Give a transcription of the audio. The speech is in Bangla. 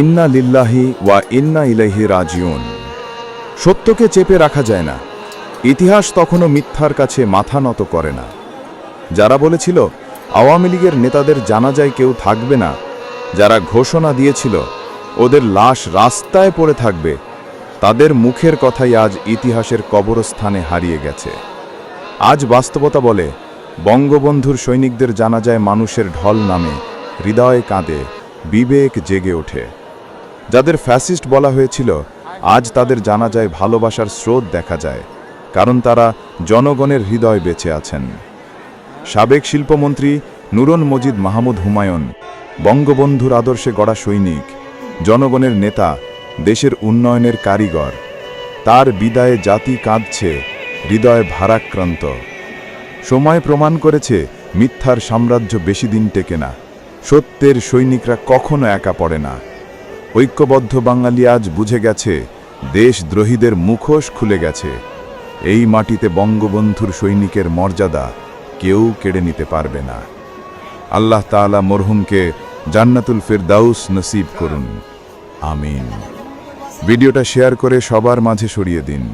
ইন্না লিল্লাহি ওয়া ইন্না ইলাইহি রাজিউন। সত্যকে চেপে রাখা যায় না। ইতিহাস তখনও মিথ্যার কাছে মাথা নত করে না। যারা বলেছিল, আওয়ামী লীগের নেতাদের জানাজায় কেউ থাকবে না, যারা ঘোষণা দিয়েছিল, ওদের লাশ রাস্তায় পড়ে থাকবে, তাদের মুখের কথাই আজ ইতিহাসের কবরস্থানে হারিয়ে গেছে। আজ বাস্তবতা বলে, বঙ্গবন্ধুর সৈনিকদের জানাজায় মানুষের ঢল নামে, হৃদয় কাঁদে, বিবেক জেগে ওঠে। যাদের ফ্যাসিস্ট বলা হয়েছিল, আজ তাদের জানা যায় ভালোবাসার স্রোত দেখা যায়, কারণ তারা জনগণের হৃদয় বেঁচে আছেন। সাবেক শিল্পমন্ত্রী নুরন মজিদ মাহমুদ হুমায়ুন, বঙ্গবন্ধুর আদর্শে গড়া সৈনিক, জনগণের নেতা, দেশের উন্নয়নের কারিগর, তার বিদায়ে জাতি কাঁদছে, হৃদয় ভারাক্রান্ত। সময় প্রমাণ করেছে, মিথ্যার সাম্রাজ্য বেশি দিন টেকে না, সত্যের সৈনিকরা কখনো একা পড়ে না। ঐক্যবদ্ধ বাঙালি আজ বুঝে গেছে, দেশদ্রোহীদের মুখোশ খুলে গেছে। এই মাটিতে বঙ্গবন্ধুর সৈনিকের মর্যাদা কেউ কেড়ে নিতে পারবে না। আল্লাহ তালা মরহুমকে জান্নাতুল ফেরদাউস নসিব করুন। আমিন। ভিডিওটা শেয়ার করে সবার মাঝে সরিয়ে দিন।